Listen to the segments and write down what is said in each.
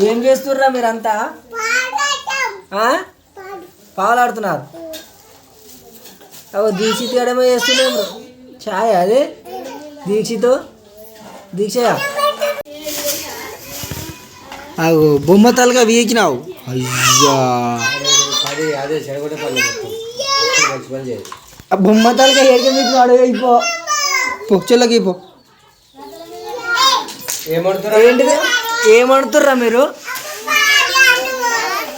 ఏం చేస్తుర్రా మీరంతా? ఆ? పావులాడుతున్నారు అవు దీక్షిత్ గడమే చేస్తున్నాం ఛాయ్ అదే. దీక్షిత్. దీక్షయా అవు బొమ్మ తలగా వీకినావు. అయ్యా. బొమ్మ తలగా ఏడికి మీకు అడుగు అయిపో పొచ్చోళ్ళకి అయిపో ఏమంటారా ఏంటిది? ఏమడుతుర్రా మీరు?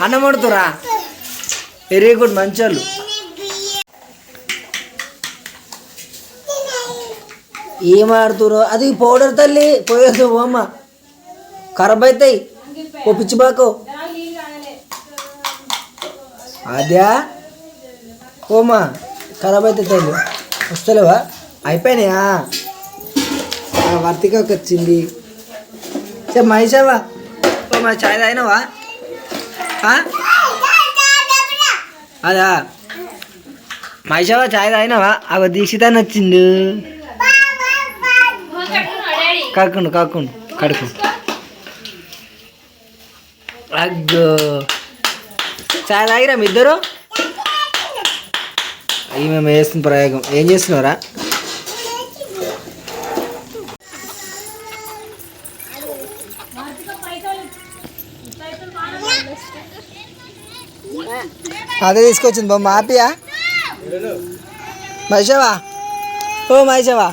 అన్నం వండుతురా వెరీ గుడ్ మంచోళ్ళు. ఏం ఆడుతురో అది పౌడర్ తల్లి. పోయేది అమ్మ ఖరాబ్ అవుతాయి ఓ పిచ్చిబాకు అదే ఓమా ఖరాబ్ అవుతాయి తల్లి. వస్తలేవా? అయిపోయినాయా? వర్తిక వచ్చింది. సరే మహేశావా ఓ మా చాయ్ తాగినావా? ఆ? అదా. మహేశావా చాయ్ తాగినావా? అవ దీక్షిత నచ్చిండు. కడుకుండు కడుకుండు కడుకు. అగ్గో. చాయ్ తాగిరా మీ ఇద్దరు? అయ్యి మేము వేస్తున్న ప్రయోగం. ఏం చేస్తున్నారా అదే తీసుకొచ్చింది బొమ్మ. హ్యాపీయా? మహేషవా? ఓ మహేషవా.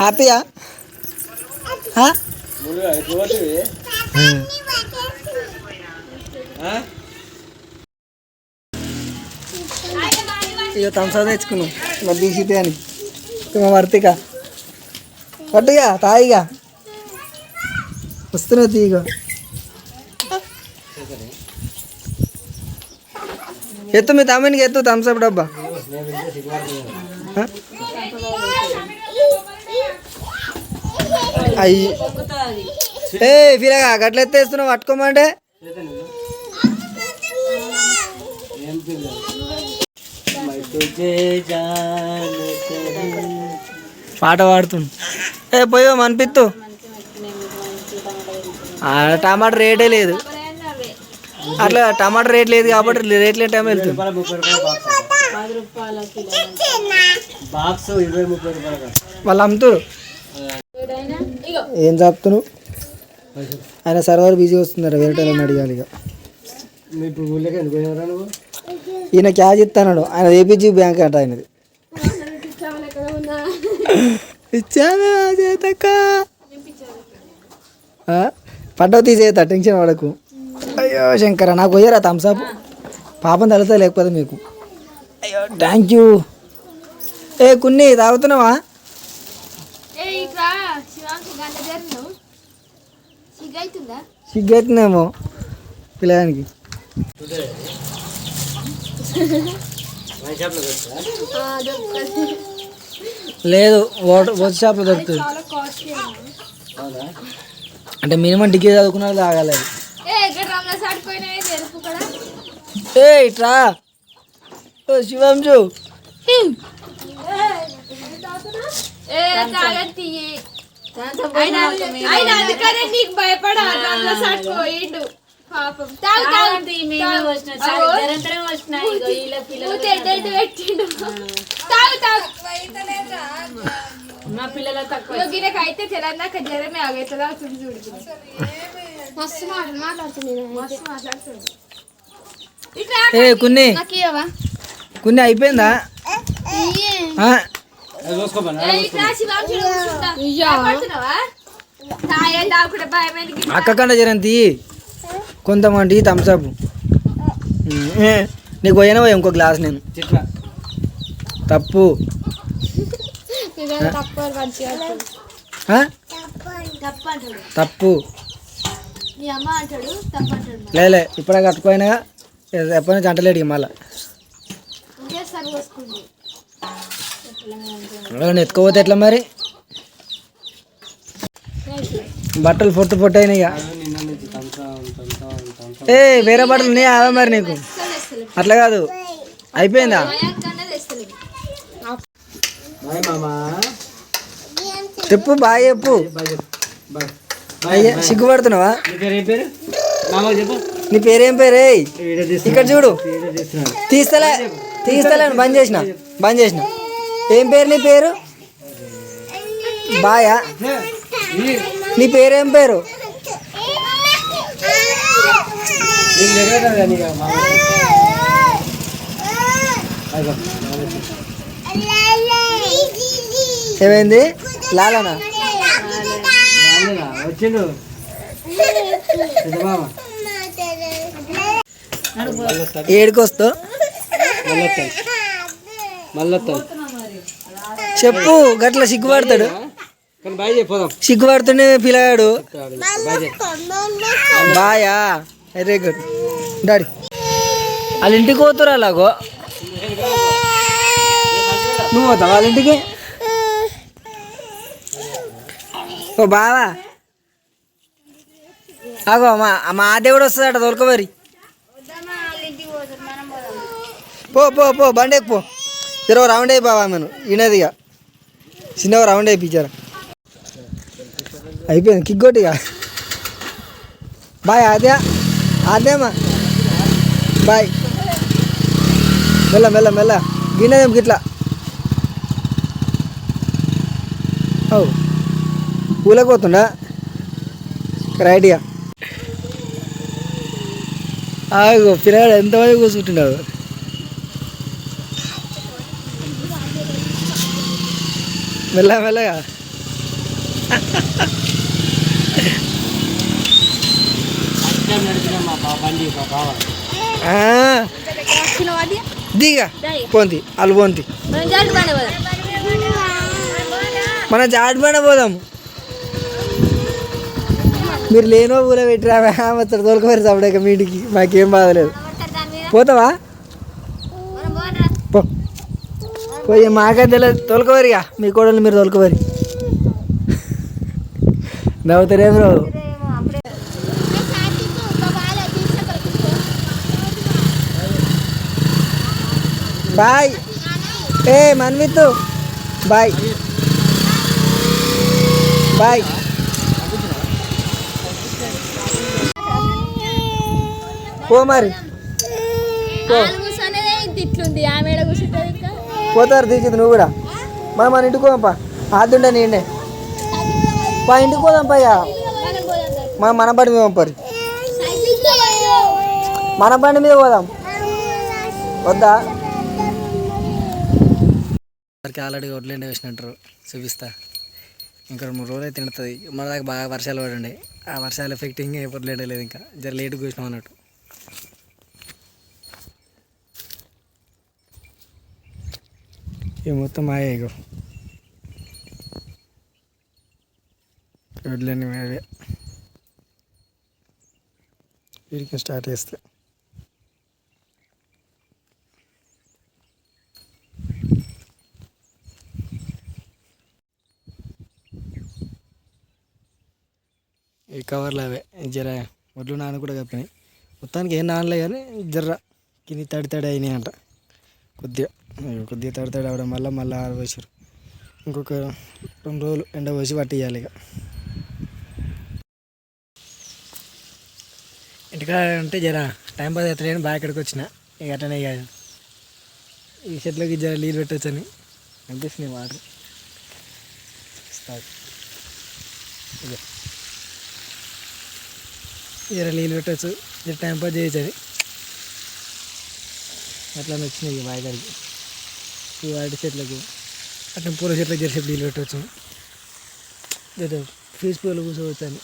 హ్యాపీయా? ఇక థమ్సా తెచ్చుకున్నాం. మరి తీసితే అని. మా వర్తిక. పట్టుగా తాయిగా. వస్తున్నా తీగ. ఎత్తు మీ తమ్మునికి ఎత్తు థమ్సప్ డబ్బా? అయ్యి. ఏ ఫిరగా గట్ల ఎత్తేస్తున్నావు పట్టుకోమంటే? పాట పాడుతుంది ఏ పోయో అనిపిత్తు టమాటా రేటే లేదు. అట్లా టమాటా రేట్ లేదు కాబట్టి రేట్ లేని టైం వెళ్తుంది. వాళ్ళు అమ్ముతారు. ఏం చెప్తున్నావు ఆయన సర్వర్ బిజీ వస్తున్నారు వేరే వాళ్ళని అడిగాలి ఇక. ఈయన క్యాష్ ఇస్తాడు ఆయన ఏపీజీ బ్యాంక్ అంట ఆయనది. ఇచ్చాను చేతక్క పడ్డవు తీసేత టెన్షన్ పడకు. అయ్యో శంకర నాకు పోయారా థమ్స్అప్ పాపం తలుతా లేకపోతే మీకు. అయ్యో థ్యాంక్ యూ ఏ కొన్ని తాగుతున్నావా? సిగ్గైతుందేమో పిల్లగానికి. లేదు వాటర్ వాటర్ షాప్లో దొరుకుతుంది. అంటే మినిమం డిగ్రీ చదువుకున్న వాళ్ళు తాగాలి అది. ఏ ఇట్రా. ఓ అందుకనే నీకు భయపడ సట్టుకోయిండు పాపం. తాగు తాగు పెట్టిండు. తాగు తాగు. మా పిల్లల తక్కువ అయితే తెలంగాణ జ్వరమే ఆగైతుంది చూడు. మస్తు మాటలు మాట్లాడుతుంది మస్తు మాట్లాడుతుంది ఇట్లా ఏ కొన్ని. కొన్ని అయిపోయిందా? అక్క కండ జరంతి కొంతమంది థమ్స్అప్ నీకు పోయినా ఇంకో గ్లాస్ నేను. తప్పు. తప్పు లేలే ఇప్పుడే కట్టుకోయినా ఎప్పటి నుంచి అంటలేడు ఇక మళ్ళా. ఎత్తుకోపోతే ఎట్లా మరి? బట్టలు పొట్టు పొట్టు అయినాయి ఏ వేరే బట్టలు ఉన్నాయా? అవే మరి నీకు. అట్లా కాదు. అయిపోయిందా? చెప్పు బాయ్ చెప్పు. సిగ్గుపడుతున్నావా? నీ చెప్పు. నీ పేరేం పేరే ఇక్కడ చూడు. తీస్తలే తీస్తలేను బంద్ చేసిన బంద్ చేసిన. ఏం పేరు నీ పేరు? బాయా. నీ పేరేం పేరు. ఏమైంది? లాలనా? వచ్చిండు. మళ్ళొత్తాను మళ్ళొత్తాను చెప్పు గట్ల సిగ్గుపడతాడు. సిగ్గుపడుతుండే పిల్లగాడు బాయ్ వెరీ గుడ్. డాడీ. వాళ్ళ ఇంటికి పోతురా అలాగో? నువ్వు పోతావు వాళ్ళ ఇంటికి? ఓ బావా. అగో మా మా దేవుడు వస్తుందట తోలుకోవరి పో పో పో బండి పో. జర రౌండ్ అయి బావా మనం వినదిగా చిన్న రౌండ్ అయిపించారు అయిపోయింది కిక్ కిగ్గొట్టిగా బాయ్ అదే అదేమా బాయ్. మెల్ల మెల్ల మెల్ల. గిన్నెదేం గిట్లా. ఓ పూలకు పోతుండా? రైట్గా ఆగు పిల్లగాడు ఎంతమంది కూర్చుంటున్నాడు? మెల్ల మెల్లగా. దిగా పోంతి వాళ్ళు పోంతి. మనం జాలి పడే పోదాం. మన జాడిపైన పోదాము మీరు లేనో ఊర పెట్టిరా మొత్తం తోలుకోరు చప్పడాక మీ ఇంటికి. మాకేం బాధలేదు పోతావా? పోయి మాకే తెలియదు తోలుకోవరిగా. మీ కోడలు మీరు తోలుకోవరి. నవ్వుతారే బ్రో బాయ్. ఏ మన్విత్ బాయ్. బాయ్. పో మరి. ఇట్లుంది. పోతారు తీసింది నువ్వు కూడా. మనం మన ఇంటికి పోదాంపా. ఆదుండే నేనే పా ఇంటికి పోదాంపా ఇక. మనం. మనం మన బండి మీద పంపరు మన బండి మీద పోదాం. వద్దా? వారికి ఆల్రెడీ వడ్లేండి వేసినట్టు చూపిస్తా. ఇంకా రెండు మూడు రోజులు తింటుంది. మన దాకా బాగా వర్షాలు పడండి. ఆ వర్షాల ఎఫెక్ట్ ఇంకా వడ్లేండే లేదు ఇంకా. జర లేట్ కూర్చున్నాం అన్నట్టు. ఇవి మొత్తం మాయే ఇగో. వడ్లేండి మేవే. వీడికి స్టార్ట్ చేస్తే. ఈ కవర్లు అవే. జర ఒడ్లు నాన్న కూడా కప్పినాయి. మొత్తానికి ఏం నానలే కానీ జర్ర కింది తడి తడి అయినాయి అంట. కొద్దిగా కొద్దిగా తడి తడి అవడం వల్ల మళ్ళీ ఆరవేసారు ఇంకొక రెండు రోజులు ఎండ పోసి పట్టియాలి ఇక. ఇంటికాడ ఉంటే జర టైం పాస్ అవుతలేని బాగా ఇక్కడికి వచ్చిన. ఇక అట్లనే ఇక ఈ చెట్లకి జర నీళ్ళు పెట్టొచ్చని అనిపిస్తుంది వాటర్ స్టార్ట్ ఇదే జర నీళ్ళు పెట్టచ్చు. జర టైం పాస్ చేయొచ్చు అట్లా వచ్చినాయి ఇక బాగా ఈ వాటి చెట్లకు. అట్లా పూల చెట్లకు జరిసేపు నీళ్ళు పెట్టవచ్చు లేదా ఫీజు పూలు కూర్చోవచ్చు అని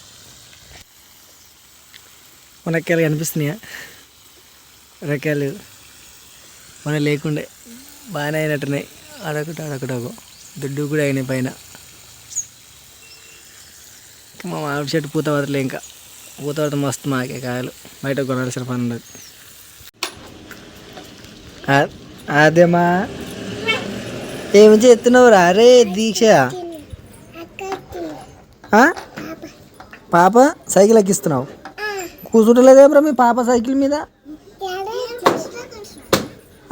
మునక్కాయలు కనిపిస్తున్నాయా? మునక్కాయలు మన లేకుండే. బాగానే అయినట్టున్నాయి. అడొకటి అడొకటి ఒక దుడ్డు కూడా అయినాయి పైన. మా మామిడి చెట్టు పూత వదలే ఇంకా. పూత మస్తు మాకే కాయలు. బయట కొనాల్సిన పని ఉండదు. అదేమా ఏమి చేస్తున్నావురా అరే దీక్ష. ఆ? పాప సైకిల్ ఎక్కిస్తున్నావు. కూర్చుంటలేదేమ్రా మీ పాప సైకిల్ మీద?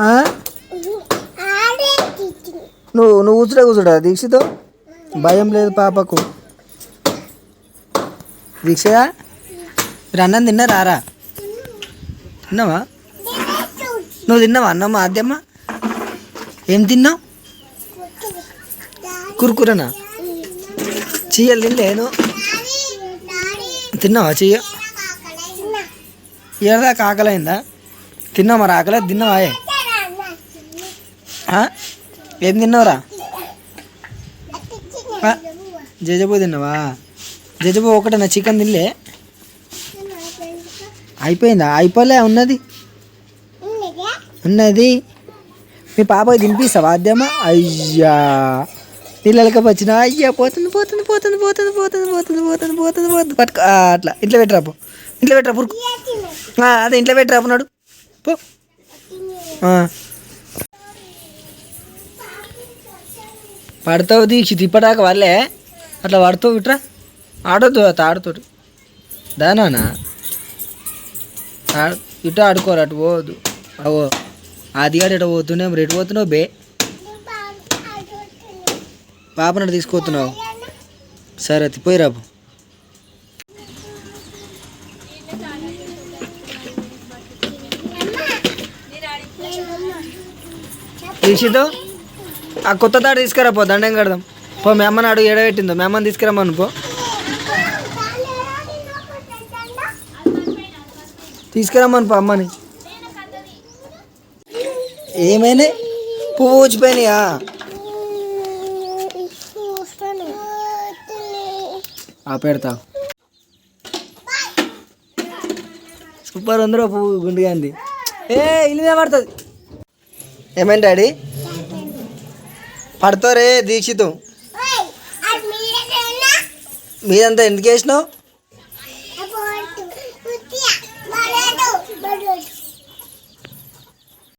ఆ? నువ్వు నువ్వు కూర్చుంటే కూర్చుంటా దీక్షతో? భయం లేదు పాపకు. దీక్ష? మీరు అన్నం తిన్నారా రా? తిన్నావా? నువ్వు తిన్నావా అన్నమ్మ ఆద్యమ్మ? ఏం తిన్నావు? కురుకురనా? చెయ్యలు తినలేను తిన్నావా చెయ్య ఏడదాకా కాకలైందా తిన్నావా మరి ఆకలే? తిన్నావా ఏం? తిన్నావురా? జజబో తిన్నావా? జజబో ఒకటేనా? చికెన్ తినలే? అయిపోయిందా? అయిపోలే ఉన్నది. ఉన్నది. మీ పాపకి తినిపిస్తావా అద్దెమ్మ? అయ్యా! పిల్లలకి వచ్చిన అయ్యా! పోతుంది పోతుంది పోతుంది పోతుంది పోతుంది పోతుంది పోతుంది పోతుంది పోతుంది. పట్టుకో అట్లా. ఇంట్లో పెట్టరా పో. ఇంట్లో పెట్టరా పురుకు అదే ఇంట్లో పెట్టరా అన్నాడు పో. పడతావు దీక్ష తిప్పడాక వాళ్ళే అట్లా పడతావు ఇట్రా. ఆడొద్దు తాడుతోటి దానా ఇటు ఆడుకోరు అటు పోదు అవో అది కాదు ఇటు పోతున్నావు? మరి ఎటు పోతున్నావు బే? పాపనట్టు తీసుకుపోతున్నావు? సరే అది పోయి రాబు దీక్షితో ఆ కొత్త తాడు తీసుకురా పో దండం కడదాం. పో మీ అమ్మని అడుగు ఎడబెట్టిందో మీ అమ్మని తీసుకురమ్మను పో. తీసుకురమ్మను పో అమ్మని. ఏమైనా పువ్వు ఊచిపోయినాయా? ఆ పెడతా సూపర్ ఉందిరో పువ్వు గుండుగా అంది ఏ ఇల్లు పడుతుంది ఏమైంది డాడీ? పడతారే దీక్షితం. మీదంతా ఎందుకు వేసినావు